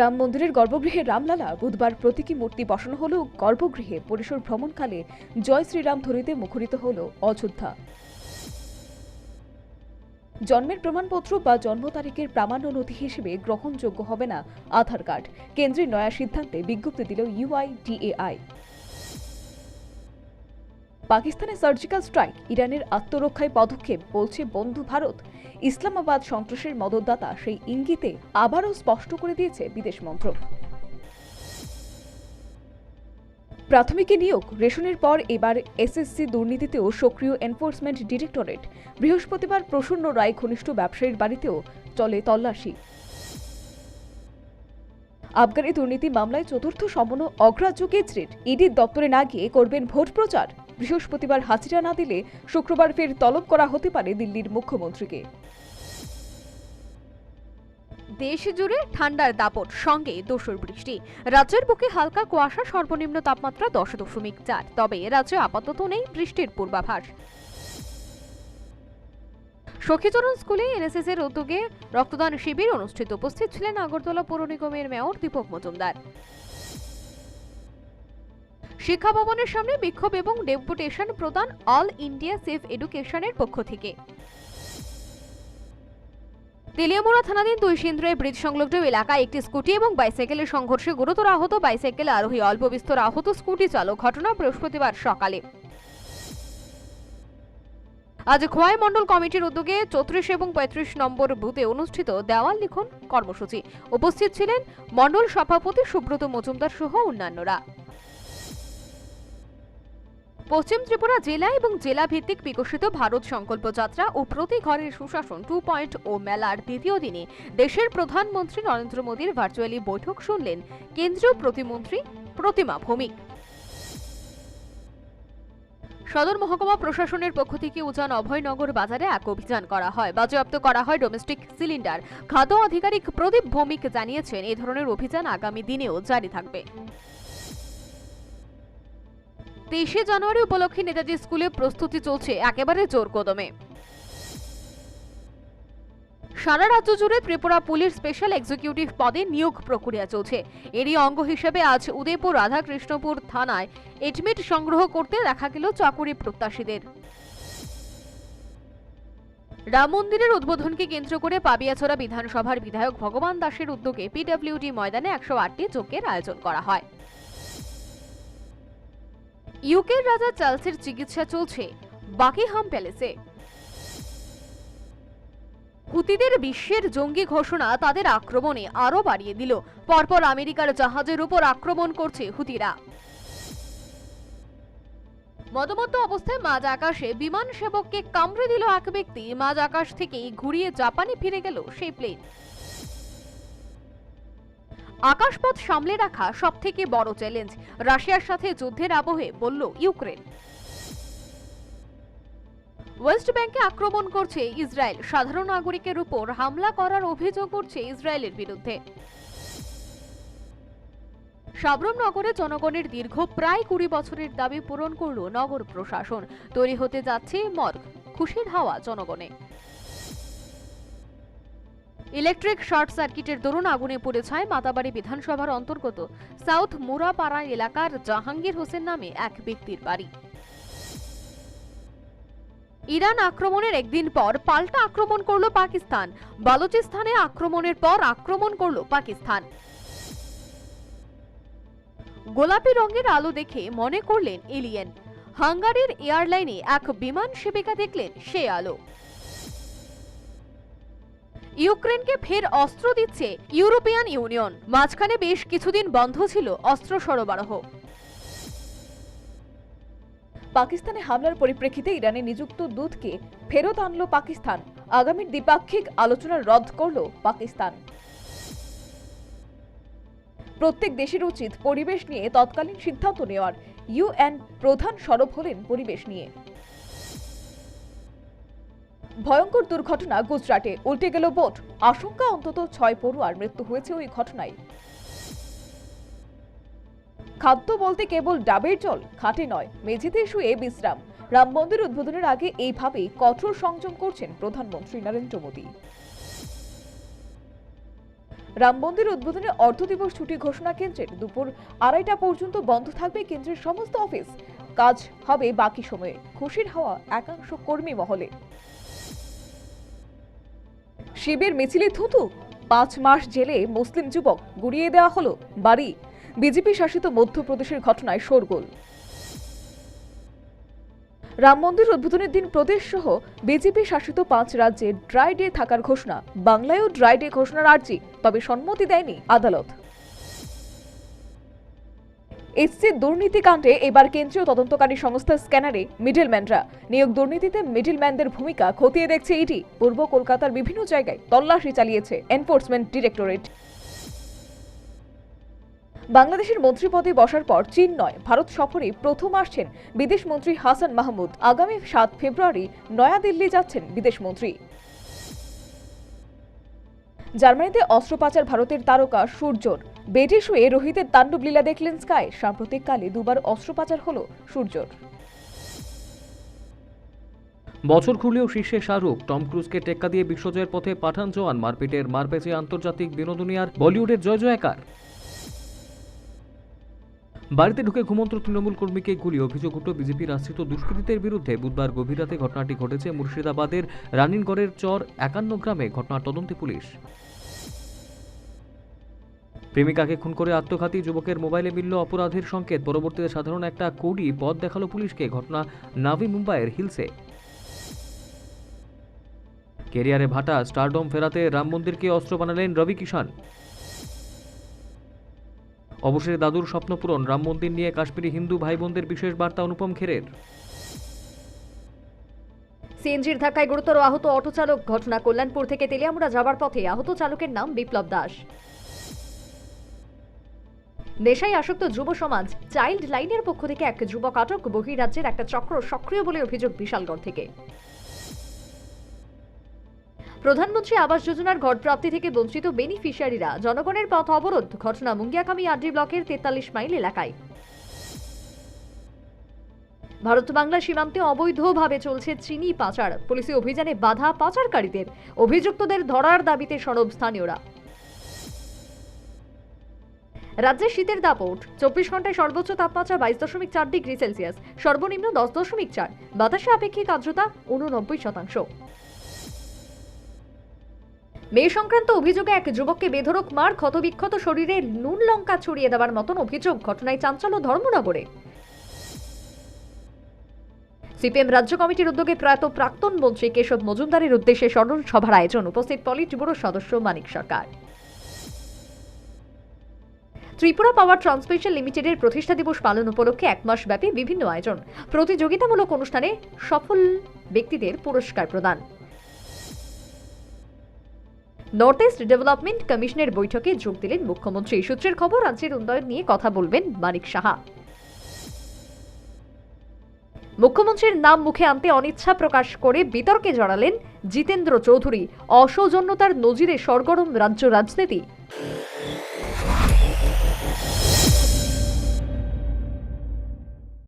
রাম মন্দিরের গর্ভগৃহে রামলালা বুধবার প্রতীকী মূর্তি বসানো হলো গর্ভগৃহে। পরিসর ভ্রমণকালে জয় শ্রীরাম ধ্বনিতে মুখরিত হল অযোধ্যা। জন্মের প্রমাণপত্র বা জন্ম তারিখের প্রামাণ্য নথি হিসেবে গ্রহণযোগ্য হবে না আধার কার্ড। কেন্দ্রের নয়া সিদ্ধান্তে বিজ্ঞপ্তি দিল ইউআইডিএআই। পাকিস্তানের সার্জিক্যাল স্ট্রাইক ইরানের আত্মরক্ষায় পদক্ষেপ বলছে বন্ধু ভারত। ইসলামাবাদ সন্ত্রাসের মদতদাতা সেই ইঙ্গিতে আবারও স্পষ্ট করে দিয়েছে বিদেশ মন্ত্রক। প্রাথমিকে নিয়োগ, রেশনের পর এবার এসএসসি দুর্নীতিতেও সক্রিয় এনফোর্সমেন্ট ডিরেক্টরেট। বৃহস্পতিবার প্রসন্ন রায় ঘনিষ্ঠ ব্যবসায়ীর বাড়িতেও চলে তল্লাশি। আবগারি দুর্নীতি মামলায় চতুর্থ সমন অগ্রাহ্য কেজরির ইডির দপ্তরে না গিয়ে করবেন ভোট প্রচার। বৃহস্পতিবার হাজিরা না দিলে শুক্রবার ফের তলব করা হতে পারে দিল্লির মুখ্যমন্ত্রীকে। দেশ জুড়ে ঠান্ডার দাপট, সঙ্গে দোসর বৃষ্টি। রাজ্যের বুকে হালকা কুয়াশা, সর্বনিম্ন তাপমাত্রা দশ দশমিক চার। তবে রাজ্যে আপাতত নেই বৃষ্টির পূর্বাভাস। সখীচরণ স্কুলে এনএসএস এর উদ্যোগে রক্তদান শিবির অনুষ্ঠিত। উপস্থিত ছিলেন আগরতলা পৌর নিগমের মেয়র দীপক মজুমদার। শিক্ষা ভবনের সামনে বিক্ষোভ এবং ডেপুটেশন প্রদান অল ইন্ডিয়া সেফ এডুকেশনের পক্ষ থেকে। তেলিয়ামোড়া থানাধীন দুই সিন্দ্রয় ব্রিজ সংলগ্ন এলাকায় একটি স্কুটি এবং বাইসাইকেলের সংঘর্ষে গুরুতর আহত বাইসাইকেল আরোহী অল্প বিস্তর আহত স্কুটি চালক ঘটনা বৃহস্পতিবার সকালে। আজ খোয়াই মণ্ডল কমিটির উদ্যোগে চৌত্রিশ এবং পঁয়ত্রিশ নম্বর বুথে অনুষ্ঠিত দেওয়াল লিখন কর্মসূচি। উপস্থিত ছিলেন মণ্ডল সভাপতি সুব্রত মজুমদার সহ অন্যান্যরা। পশ্চিম ত্রিপুরা জেলা এবং জেলা ভিত্তিক বিকশিত ভারত সংকল্প যাত্রা ও প্রতি ঘরের সুশাসন টু পয়েন্ট ও মেলার দ্বিতীয় দিনে দেশের প্রধানমন্ত্রী নরেন্দ্র মোদীর ভার্চুয়ালি বৈঠক শুনলেন কেন্দ্রীয় প্রতিমন্ত্রী প্রতিমা ভৌমিক। সদর মহকুমা প্রশাসনের পক্ষ থেকে উজান অভয়নগর বাজারে এক অভিযান করা হয়। বাজেয়াপ্ত করা হয় ডোমেস্টিক সিলিন্ডার। খাদ্য আধিকারিক প্রদীপ ভৌমিক জানিয়েছেন এই ধরনের অভিযান আগামী দিনেও জারি থাকবে। তেইশে জানুয়ারি উপলক্ষে নেতাজি স্কুলে প্রস্তুতি চলছে একেবারে জোর কদমে। সারা রাজ্য জুড়ে ত্রিপুরা পুলিশ স্পেশাল এক্সিকিউটিভ পদে নিয়োগ প্রক্রিয়া চলছে। এরই অঙ্গ হিসেবে আজ উদয়পুর রাধাকৃষ্ণপুর থানায় এডমিট সংগ্রহ করতে দেখা গেল চাকুরি প্রত্যাশীদের। রাম মন্দিরের উদ্বোধনকে কেন্দ্র করে পাবিয়াছড়া বিধানসভার বিধায়ক ভগবান দাসের উদ্যোগে পিডব্লিউডি ময়দানে একশো আটটি যজ্ঞের আয়োজন করা হয়। ইউকের রাজা চার্লসের চিকিৎসা চলছে বাকিহাম প্যালেসে। হুতিদের বিশ্বের জঙ্গি ঘোষণা তাদের আক্রমণে আরও বাড়িয়ে দিল। পরপর আমেরিকার জাহাজের উপর আক্রমণ করছে হুতিরা। মদমত্ত অবস্থায় মাঝ আকাশে বিমান সেবককে কামড়ে দিল এক ব্যক্তি। মাঝ আকাশ থেকেই ঘুরিয়ে জাপানে ফিরে গেল সেই প্লেন। আকাশপথ সামলে রাখা সব থেকে বড় চ্যালেঞ্জ রাশিয়ার সাথে যুদ্ধের আবহে বলল ইউক্রেন। ওয়েস্ট ব্যাংকে আক্রমণ করছে ইসরায়েল। সাধারণ নাগরিকের উপর হামলা করার অভিযোগ উঠছে ইসরায়েলের বিরুদ্ধে। সাবরম নগরে জনগণের দীর্ঘ প্রায় কুড়ি বছরের দাবি পূরণ করল নগর প্রশাসন। তৈরি হতে যাচ্ছে মর্গ। খুশির হাওয়া জনগণে। ইলেকট্রিক শর্ট সার্কিটের দরুন আগুনে পুড়ে ছায় মাতাবাড়ি বিধানসভার অন্তর্গত সাউথ মুরাপাড়া এলাকার জাহাঙ্গীর হোসেন নামে এক ব্যক্তির বাড়ি। ইরান আক্রমণের একদিন পর পাল্টা আক্রমণ করল পাকিস্তান। বালুচিস্তানে আক্রমণের পর আক্রমণ করল পাকিস্তান। গোলাপি রঙের আলো দেখে মনে করলেন এলিয়েন। হাঙ্গারির এয়ারলাইনে এক বিমান সেবিকা দেখলেন সে আলো। ইউক্রেনকে ফের অস্ত্র দিচ্ছে ইউরোপিয়ান ইউনিয়ন। মাঝখানে বেশ কিছুদিন বন্ধ ছিল অস্ত্র সরবরাহ। পাকিস্তানে হামলার পরিপ্রেক্ষিতে ইরানে নিযুক্ত দূতকে ফেরত আনল পাকিস্তান। আগামীর দ্বিপাক্ষিক আলোচনা রদ করল পাকিস্তান। প্রত্যেক দেশের উচিত পরিবেশ নিয়ে তৎকালীন সিদ্ধান্ত নেওয়ার। ইউএন প্রধান সরব হলেন পরিবেশ নিয়ে। ভয়ঙ্কর দুর্ঘটনা গুজরাটে। উল্টে গেল বোট। আশঙ্কা অন্তত ছয় পড়ুয়ার মৃত্যু হয়েছে ওই ঘটনায়। খাদ্য বলতে কেবল ডাবের জল, খাটে নয়, মেঝেতে শুয়ে বিশ্রাম। রাম মন্দির উদ্বোধনের আগে এইভাবেই কঠোর সংযম করছেন প্রধানমন্ত্রী নরেন্দ্র মোদী। রাম মন্দির উদ্বোধনে অর্ধ দিবস ছুটি ঘোষণা কেন্দ্রের দুপুর আড়াইটা পর্যন্ত বন্ধ থাকবে কেন্দ্রের সমস্ত অফিস। কাজ হবে বাকি সময়ে। খুশির হওয়া একাংশ কর্মী মহলে। শিবের মিছিলে থুতু পাঁচ মাস জেলে মুসলিম যুবক গুড়িয়ে দেওয়া হলো বাড়ি। বিজেপি শাসিত মধ্যপ্রদেশের ঘটনায় শোরগোল। রাম মন্দির উদ্বোধনের দিন প্রদেশ সহ বিজেপি শাসিত পাঁচ রাজ্যে ড্রাই ডে থাকার ঘোষণা। বাংলায়ও ড্রাই ডে ঘোষণার আর্জি, তবে সম্মতি দেয়নি আদালত। এসসি দুর্নীতিকাণ্ডে এবার কেন্দ্রীয় তদন্তকারী সংস্থা স্ক্যানারে মিডলম্যানরা। নিয়োগ দুর্নীতিতে মিডলম্যানদের ভূমিকা খতিয়ে দেখছে ইডি। পূর্ব কলকাতার বিভিন্ন জায়গায় তল্লাশি চালিয়েছে এনফোর্সমেন্ট ডিরেক্টরেট। বাংলাদেশের মন্ত্রী পদে বসার পর চীন নয়, ভারত সফরে প্রথম আসছেন বিদেশ মন্ত্রী হাসান মাহমুদ। আগামী সাত ফেব্রুয়ারি নয়াদিল্লি যাচ্ছেন বিদেশ মন্ত্রী। জার্মানিতে অস্ত্র পাচার ভারতের তারকা সূর্যর। বেটে শুয়ে রোহিতের তাণ্ডব লীলা দেখলেন স্কাই। সাম্প্রতিককালে দুবার অস্ত্র পাচার হল সূর্যর। বছর খুলেও শীর্ষে শাহরুখ, টম ক্রুজকে টেক্কা দিয়ে বিশ্বজয়ের পথে পাঠান জোয়ান, মারপিটের মারপেচে আন্তর্জাতিক বিনোদনিয়ার বলিউডের জয় জয়কার। বাড়িতে ঢুকে ঘুমন্ত তৃণমূল কর্মীকে গুলি, অভিযোগ উঠল বিজেপির আশ্রিত দুষ্কৃতীদের বিরুদ্ধে। বুধবার গভীর রাতে ঘটনাটি ঘটেছে মুর্শিদাবাদের রানিনগড়ের চর একান্ন গ্রামে, ঘটনার তদন্তে পুলিশ। প্রেমিকাকে খুন করে আত্মঘাতী যুবকের মোবাইলে মিলল অপরাধের সংকেত। পরবর্তীতে সাধারণ একটা কোডই পথ দেখাল পুলিশকে। ঘটনা নাভি মুম্বাইয়ের হিলসে। কেরিয়ারে ভাটা, স্টারডম ফেরাতে রাম মন্দিরকে অস্ত্র বানালেন রবি কিষান অবশেষে দাদুর স্বপ্নপূরণ রাম মন্দির নিয়ে কাশ্মীরি হিন্দু ভাই বোনদের বিশেষ বার্তা অনুপম খেরের। সিএনজির ধাক্কায় গুরুতর আহত অটো চালক ঘটনা কল্যাণপুর থেকে তেলিয়ামুড়া যাবার পথে আহত চালকের নাম বিপ্লব দাস। নেশায় আসক্ত যুব সমাজ, চাইল্ড লাইনের পক্ষ থেকে এক যুবক আটক, বহিরাজ্যের একটা চক্র সক্রিয় বলে অভিযোগ বিশালগড় থেকে। প্রধানমন্ত্রী আবাস যোজনার ঘর প্রাপ্তি থেকে বঞ্চিত বেনিফিশিয়ারিরা। জনগণের পথ অবরোধ। ঘটনা মুঙ্গিয়াকামি আড্ডি ব্লকের তেতাল্লিশ মাইল এলাকায়। ভারত বাংলা সীমান্তে অবৈধভাবে চলছে চিনি পাচার। পুলিশি অভিযানে বাধা পাচারকারীদের। অভিযুক্তদের ধরার দাবিতে সরব স্থানীয়রা। রাজ্যে শীতের দাপট। চব্বিশ ঘন্টায় সর্বোচ্চ তাপমাত্রা বাইশ দশমিক চার ডিগ্রি সেলসিয়াস। সর্বনিম্ন দশ দশমিক চার। বাতাসে আপেক্ষিক আর্দ্রতা উননব্বই শতাংশ। মেয়ে সংক্রান্ত অভিযোগে এক যুবককে বেধরক মার ক্ষতবিক্ষত শরীরে নুন লঙ্কা ছড়িয়ে দেওয়ার মতন অভিযোগ ঘটনায় চাঞ্চল্য ধর্মনগরে। সিপিএম রাজ্য কমিটির উদ্যোগে প্রয়াত প্রাক্তন মন্ত্রী কেশব মজুমদারের উদ্দেশ্যে স্মরণ সভার আয়োজন উপস্থিত পলিট ব্যুরো সদস্য মানিক সরকার। ত্রিপুরা পাওয়ার ট্রান্সমিশন লিমিটেডের প্রতিষ্ঠা দিবস পালন উপলক্ষে এক মাস ব্যাপী বিভিন্ন আয়োজন। প্রতিযোগিতামূলক অনুষ্ঠানে সফল ব্যক্তিদের পুরস্কার প্রদান। নর্থ ইস্ট ডেভেলপমেন্ট কমিশনের বৈঠকে যোগ দিলেন মুখ্যমন্ত্রী। সূত্রের খবর, রাজ্যের উন্নয়ন নিয়ে কথা বলবেন মানিক সাহা। মুখ্যমন্ত্রীর নাম মুখে আনতে অনিচ্ছা প্রকাশ করে বিতর্কে জড়ালেন জিতেন্দ্র চৌধুরী। অসৌজন্যতার নজিরে সরগরম রাজ্য রাজনীতি।